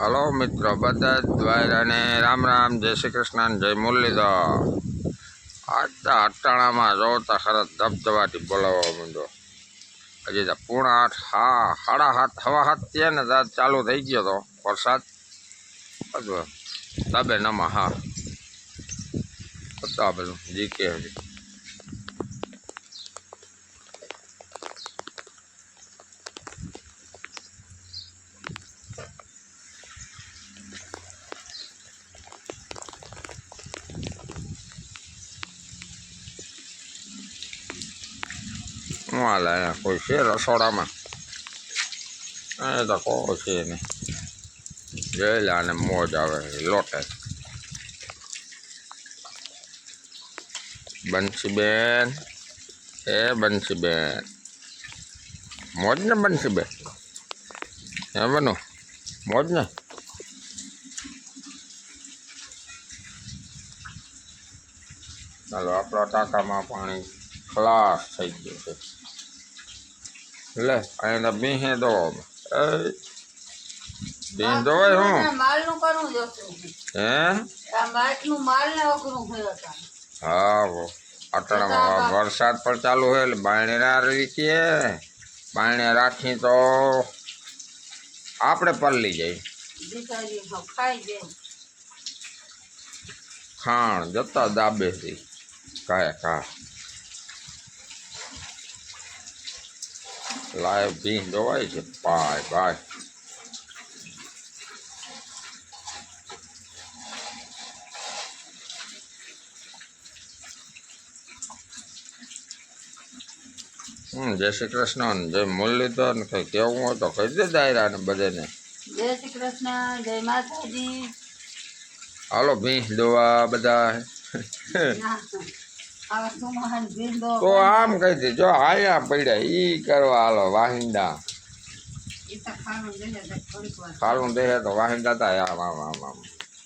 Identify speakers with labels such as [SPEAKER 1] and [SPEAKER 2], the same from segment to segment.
[SPEAKER 1] Hello મિત્રો, બધા જ દ્વાયરાને રામ રામ, જય શ્રી કૃષ્ણ જય મુરલીધર. તો અટાણામાં જોતા ખરા ધબધબાટી બોલાવવા માંડો હજી તો પૂણા આઠ હા સાડા સાત હવા સાત થયા ને ત્યાં ચાલુ થઈ ગયો તો વરસાદ. બધું તબે નમા, હા. બધું આ બધું જીકે હજી અહીંયા કોઈ છે રસોડામાં એ તો કહો છે ને જોઈ અને મોજ આવે લોટે બંસીબેન એ બંસીબેન મોજ ને બંસીબેન એ બનો મોજ ને ચાલો આપણા ટાંકામાં પાણી ખલાસ થઈ ગયું છે. લે અહીંયા બીહે દો એ બીહ દોવાય હું
[SPEAKER 2] માલનું કરવું જોતું
[SPEAKER 1] હે
[SPEAKER 2] આ માટલું માલ ને અઘરું હોય હતા
[SPEAKER 1] હા વો અટાણામાં વરસાદ પણ ચાલુ હોય એટલે બાયણે ના રાખીએ બાયણે રાખી તો આપણે પલળી જાય
[SPEAKER 2] દીકરી તો ખાઈ જાય
[SPEAKER 1] ખાણ જતા દાબે છે કાય કા લાઈવ ભીં જોવાય છે પાય પાય હમ જય શ્રી કૃષ્ણ ને જય મુરલીધર ને કંઈ કેવું હોય તો કહી દે દાયરા ને બધાને
[SPEAKER 2] જય શ્રી કૃષ્ણ જય માતાજી
[SPEAKER 1] હાલો ભીં દોવા બધા તો આમ કહી દે જો આયા પડ્યા ઈ કરવા હાલો વાહિંદા.
[SPEAKER 2] એ
[SPEAKER 1] ખાલું દે તો વાહિંદા તા આમ આમ આમ આમ.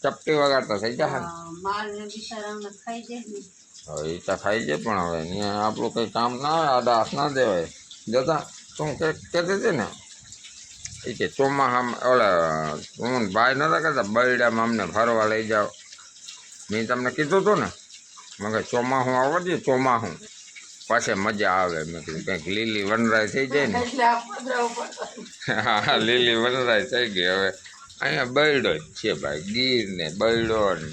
[SPEAKER 1] ચપટી વગાડતા થઈ ને? હવે એ તો ખાઈ જાય પણ હવે અહીંયા આપણું કંઈ કામ ના આવે આ દાસ ના દેવાય. જતા તું કે કહેતી હતી ને? એ કે ચોમાસામાં ઓલે હું ભાઈ નતા કહેતા બરડામાં અમને ફરવા લઈ જાઓ. મેં તમને કીધું હતું ને? મેં કહે ચોમાસું આવડે ચોમાસું પાછે મજા આવે મેં કીધું કંઈક લીલી વનરાય થઈ જાય ને. હા લીલી વનરાય થઈ ગઈ. હવે અહીંયા બરડો જ છે ભાઈ. ગીર ને બરડો ને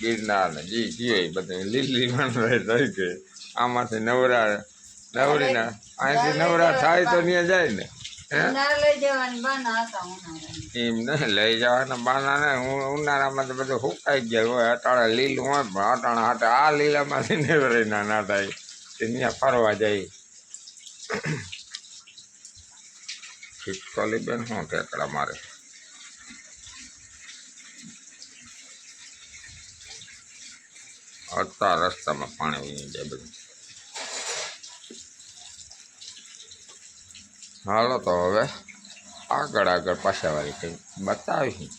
[SPEAKER 1] ગિરનાર ને જી એ બધું લીલી વનરાય થઈ ગઈ. આમાંથી નવરા નવરીના અહીંથી નવરા થાય તો ત્યાં જાય ને. હે
[SPEAKER 2] ના લઈ જવાની બાના હતા ઉનાળાની
[SPEAKER 1] એમ નહીં લઈ જવાના બાના ને હું ઉનાળામાં તો બધું સુકાઈ ગયા હોય અટાણે લીલું હોય પણ અટાણે હાટે આ લીલામાંથી નવરાય ના ના થાય તે ત્યાં ફરવા જાય ખીચકોલી બેન શું ઠેકડા મારે હતા રસ્તામાં પાણી વહી જાય બધું હાલો તો હવે આગળ આગળ પાછાવાળી કંઈક બતાવી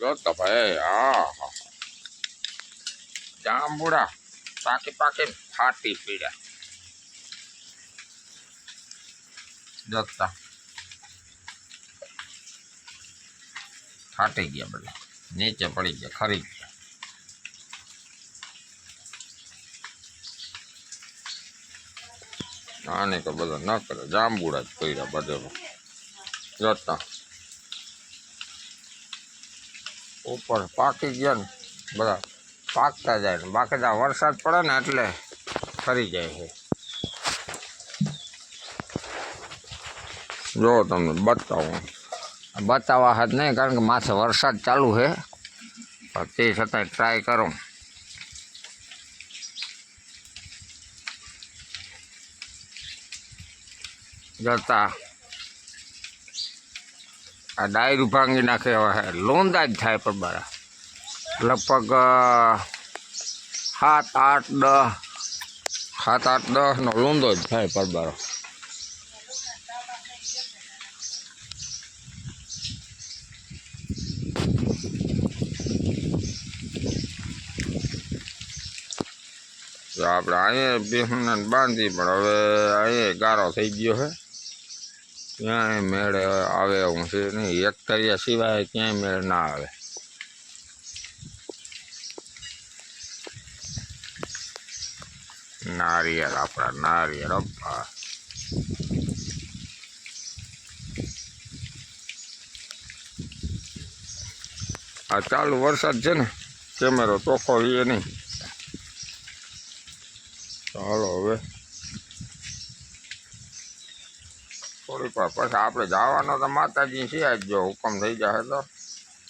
[SPEAKER 1] જો તો ભાઈ હા હા જાંબુડા પાકી પાકી ફાટી પીડ્યા જતા ફાટી ગયા બધા નીચે પડી ગયા ખરી ગયા આને તો બધા ન કરે જાંબુડા જ પડ્યા બધેમાં જતા ઉપર પાકી ગયા ને બધા પાકતા જાય ને બાકી તો આ વરસાદ પડે ને એટલે ફરી જાય છે જો તમને બતાવું બતાવવા હાથ નહીં કારણ કે માથે વરસાદ ચાલુ છે પણ તે છતાંય ટ્રાય કરું જતા આ ડાયરું ભાંગી નાખે હવે લોંદા જ થાય પણ બરા. લગભગ સાત, આઠ દસ સાત, આઠ દસનો લોંદો જ થાય પરબારો તો આપણે અહીંયા બેહુને બાંધી પણ હવે અહીંયા ગારો થઈ ગયો છે ક્યાંય મેળ આવે એવું છે નહીં એક તરિયા સિવાય ક્યાંય મેળ ના આવે નારિયેળ આપણા નારિયેળ અપ્પા આ ચાલુ વરસાદ છે ને કેમેરો ચોખ્ખો રહીએ નહીં ચાલો હવે થોડીક પર પછી આપણે જવાનો તો માતાજી છે જ હુકમ થઈ જાય તો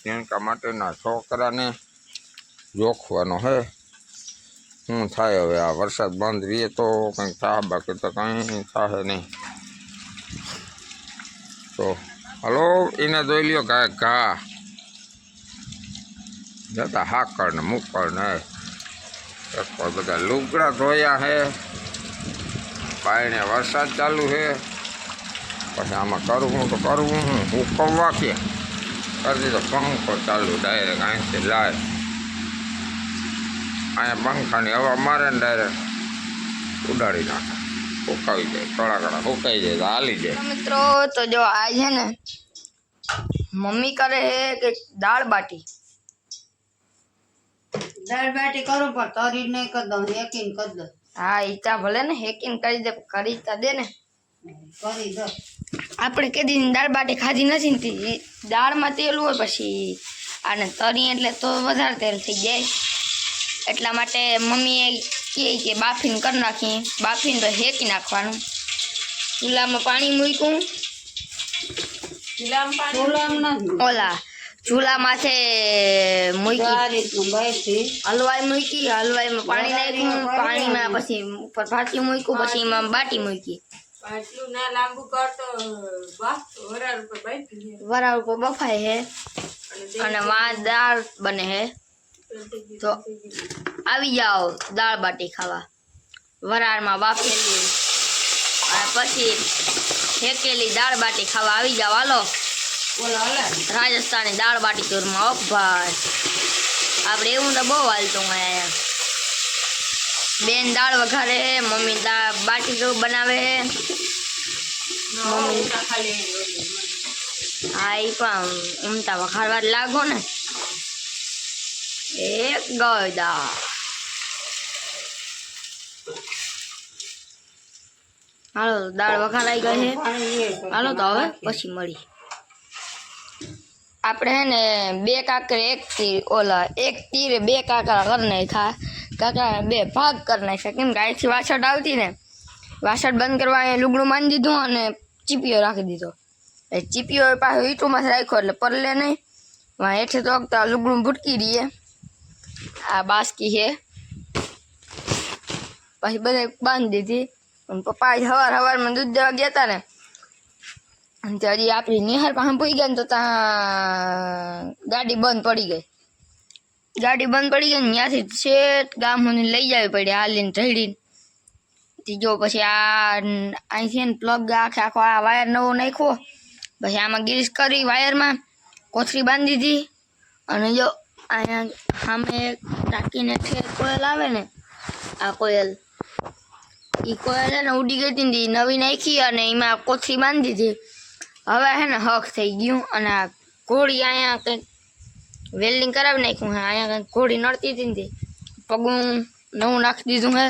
[SPEAKER 1] તેનકા માટેના છોકરાને જોખવાનો હે. શું થાય હવે? આ વરસાદ બંધ રહીએ તો કંઈક થાય? બાકી તો કંઈ થાય નહીં. તો હલો, એને જોઈ લ્યો ઘા ઘા. જતા હાકર ને મુકર ને બધા લુગડા ધોયા હે. બાયણે વરસાદ ચાલુ છે પછી આમાં કરવું તો કરવું હું હુકવવા કે કરી દીધો પંખો ચાલુ ડાયરેક્ટ અહીંથી લાય. અહીંયા પંખાની હવા મારે ને ડાયરેક્ટ ઉડાડી નાખે. સુકાવી જાય કડા કડા સુકાઈ જાય તો હાલી જાય.
[SPEAKER 3] મિત્રો તો જો આ છે ને મમ્મી કરે છે કે દાળ બાટી.
[SPEAKER 2] દાળ બાટી કરું પણ તરી નહીં કરી દઉં એકીને કરી દઉં.
[SPEAKER 3] હા ઈચ્છા ભલે ને હેકીને કરી દે કરી તા દે ને.
[SPEAKER 2] કરી દઉં.
[SPEAKER 3] આપણે કેદી દાળ બાટી ખાધી નથી ને દાળમાં તેલ હોય પછી. અને તરી એટલે તો વધારે તેલ થઈ જાય. એટલા માટે મમ્મીએ કહે કે બાફીને કરી નાખીએ. બાફીને તો હેકી નાખવાનું. ચૂલામાં પાણી મૂક્યું. ઓલા ચૂલા માથે મૂકી હલવાઈ મૂકી હલવાઈમાં પાણી નાખ્યું. પાણીમાં પછી ઉપર ફાટી મૂક્યું પછી એમાં બાટી મૂકી.
[SPEAKER 2] આટલું ના લાંબુ કરતો બાફ વરાળ ઉપર બાફી
[SPEAKER 3] વરાળ ઉપર બફાય હે. અને વા દાળ બને હે. તો આવી જાઓ દાળ બાટી ખાવા. વરાળમાં બાફેલી. અને પછી શેકેલી દાળ બાટી ખાવા આવી જાઓ. હાલો. રાજસ્થાની દાળ બાટી ચૂરમાં ઓફ ભાઈ. આપણે એવું તો બહુ હાલતું હોય અહીંયા. બેન દાળ વઘારે હે મમ્મી દાળ બાટી જેવું બનાવે હે મમ્મી
[SPEAKER 2] ખાલી
[SPEAKER 3] હા એ પણ ઉમતા વઘારવા જ લાગો ને એક ગયદા હાલો દાળ વઘારાઈ ગઈ છે હાલો તો હવે પછી મળી આપણે હે ને બે કાકરે એક તીર ઓલા એક તીરે બે કાકરા કરી નાખ્યા કાકરા બે ભાગ કરી નાખ્યા. કેમ કે અહીંથી વાછડ આવતી ને, વાછડ બંધ કરવા અહીંયા લુગડું બાંધી દીધું અને ચીપીઓ રાખી દીધો. એ ચીપીઓ પાછો ઈટુમાં રાખ્યો એટલે પરલે નહીં. વાં હેઠે તો વખતે લુગડું ભૂટકી દઈએ. આ બાસકી છે. પછી બધે બાંધી દીધી. પપ્પા સવાર સવારમાં દૂધ દેવા ગયા હતા ને. અને તે હજી આપણી નિહાર પાસે પૂઈ ગયા ને તો ત્યાં ગાડી બંધ પડી ગઈ. ગાડી બંધ પડી ગઈ ને ત્યાંથી છેટ ગામ સુધી લઈ જવી પડી હાલીને ઢળીને તે જો પછી આ ન- અહીંથી ને પ્લગ આખે આખો આ વાયર નવો નાખ્યો પછી આમાં ગીરીશ કરી વાયરમાં કોથળી બાંધી દીધી અને જો અહીંયા સામે ટાંકીને ઠેર કોયલ આવે ને આ કોયલ એ કોયલ હે ને ઉડી ગઈ હતી ને ઈ નવી નાખી અને એમાં કોથળી બાંધી દીધી હવે હે ને હક થઈ ગયું અને આ ઘોડી અહીંયા કંઈક વેલ્ડિંગ કરાવી નાખ્યું હે અહીંયા કંઈક ઘોડી નડતી હતી ને તે પગું નવું નાખી દીધું હે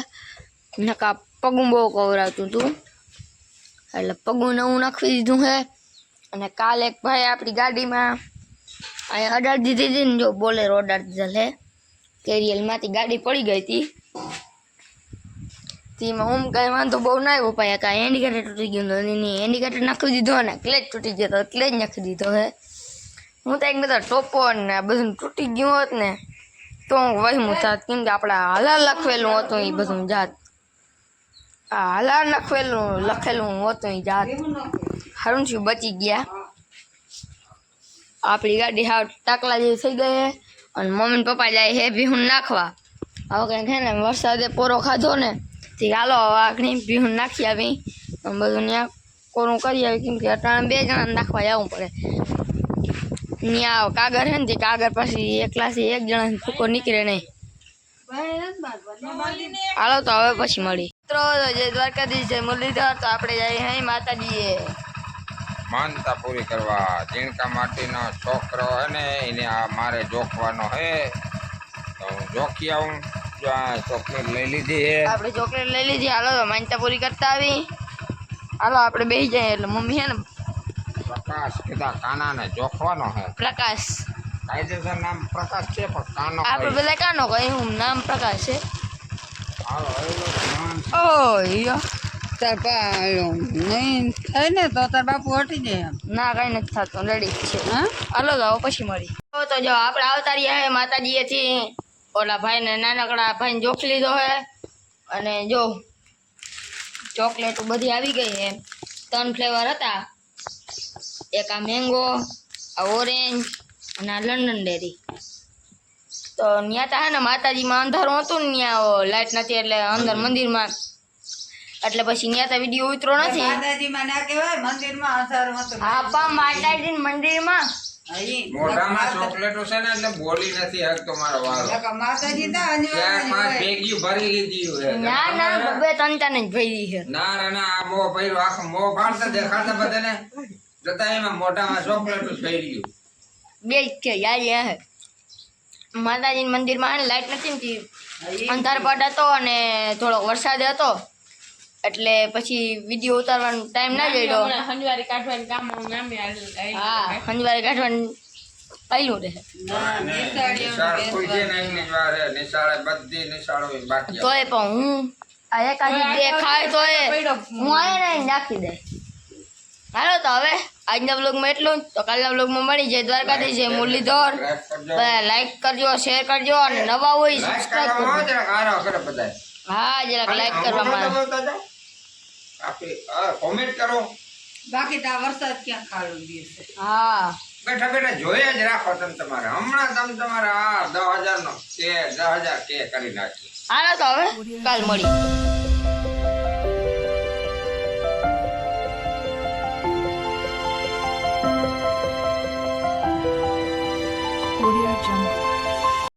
[SPEAKER 3] નકા પગું બહુ કવરાવતું હતું એટલે પગું નવું નાખી દીધું હે અને કાલે એક ભાઈ આપણી ગાડીમાં અહીંયા અડાડી દીધી હતી ને જો બોલેરો અડાડી દીધેલ હે કેરિયલમાંથી ગાડી પડી ગઈ હતી તેમાં હું કાંઈ વાંધો બહુ ના આવ્યો પાયા કાંઈ એન્ડિકેટર તૂટી ગયું હતું એની એન્ડિકેટર નાખી દીધો અને ક્લેજ તૂટી ગયો તો ક્લેજ નાખી દીધો હે હું તો એક બધા ટોપો ને આ બધું તૂટી ગયું હોત ને તો હું વહેમું થાત કેમ કે આપણે હાલા લખેલું હતું એ બધું જાત આ હાલા લખેલું લખેલું હતું એ જાત સારું છું બચી ગયા આપણી ગાડી હાવ ટાકલા જેવી થઈ ગઈ છે અને મમ્મી ને પપ્પા જાય હે ભીહું નાખવા હવે કંઈક હે ને વરસાદે પોરો ખાધો ને તે હાલો હવે આખણી ભીહું નાખી આવી અને બધું ત્યાં કોરું કરી આવી કેમ કે અટાણે બે જણા નાખવા જવું પડે ત્યાં કાગર છે ને તે કાગર પછી એકલાથી એક જણા ફૂકો નીકળે નહીં હાલો તો હવે પછી મળી મિત્રો જય દ્વારકાધીશ જય મુરલીધર તો આપણે જઈએ હે માતાજીએ
[SPEAKER 1] માનતા પૂરી કરવા ઝીણકા માટીનો છોકરો હે ને એને આ મારે જોખવાનો હે તો હું જોખી આવું જો આ ચોકલેટ લઈ લીધી હે
[SPEAKER 3] આપણે ચોકલેટ લઈ લીધી હાલો તો માનતા પૂરી કરતા આવી હાલો આપણે બેસી જઈએ એટલે મમ્મી હે ને
[SPEAKER 1] પ્રકાશ કીધા કાનાને જોખવાનો હે.
[SPEAKER 3] પ્રકાશ.
[SPEAKER 1] કાયદેસર નામ પ્રકાશ છે પણ કાનો
[SPEAKER 3] આપણે
[SPEAKER 1] કઈ.
[SPEAKER 3] બધા કાનો કહે હું નામ પ્રકાશ છે. ઓ યો.
[SPEAKER 2] તાર પા નહીં થાય ને તો તાર બાપુ હટી જાય
[SPEAKER 3] ના કઈ નથી થતું. રેડી છે.
[SPEAKER 2] હા?
[SPEAKER 3] હાલો જાઓ પછી મળી તો તો જો આપણે આવતા રહ્યા હે માતાજીએથી ઓલા ભાઈને નાનકડા ભાઈને જોખ લીધો હે. અને જો ચોકલેટ બધી આવી ગઈ હે. ત્રણ ફ્લેવર હતા. એક આ મેંગો આ ઓરેન્જ અને આ લંડન ડેરી. તો ત્યાં તા હે ને માતાજીમાં અંધારું હતું ને ત્યાં લાઇટ નથી એટલે અંદર મંદિરમાં. એટલે પછી ત્યાં તો વીડિયો ઉતરો નથી.
[SPEAKER 2] માતાજીમાં ના કહેવાય મંદિરમાં અંધારું હતું.
[SPEAKER 3] હા પણ માતાજી મંદિરમાં.
[SPEAKER 1] મોઢામાં ચોકલેટો છે ને એટલે બોલી નથી હકતો મારો વારો.
[SPEAKER 2] માતાજી તો
[SPEAKER 1] ભેગી ભરી લીધી હોય
[SPEAKER 3] ના ના બબે તંતાને જ ભરી છે.
[SPEAKER 1] ના ના આ મોં ભર્યું આખો મો ફાડતા દેખાડતા બધાને. જતા એમાં મોઢામાં ચોકલેટો થઈ ગયું
[SPEAKER 3] બે છે યાર યાર. માતાજી મંદિરમાં હે લાઈટ નથી ને તી. અંધાર પડ હતો અને થોડોક વરસાદ હતો. એટલે પછી વીડિયો ઉતારવાનો ટાઈમ ના જડ્યો
[SPEAKER 2] શનિવારે કાઢવાનું કામ
[SPEAKER 3] હા શનિવારે કાઢવાનું પહેલું રહે.
[SPEAKER 1] હે.
[SPEAKER 3] તોય પણ હું આ એકાદી બે ખાય તોય હું આયા નાખી દે. હાલો તો હવે. આજના બ્લોગમાં એટલું તો કાલના બ્લોગમાં મળી જાય દ્વારકાથી છે મુરલીધર. લાઈક કરજો શેર કરજો અને નવા હોય સબસ્ક્રાઇબ કરજો. હા જરાક લાઈક
[SPEAKER 1] કરવા હા, comment કરો.
[SPEAKER 2] બાકી તો વરસાદ ક્યાં ખાલું દેશે
[SPEAKER 3] હા.
[SPEAKER 1] બેઠા બેઠા જોયા જ રાખો તમે તમારે. હમણાં તમે તમારા દસ હજાર નો કે દસ હજાર કે કરી નાખી
[SPEAKER 3] હા તો હવે કાલ મળી.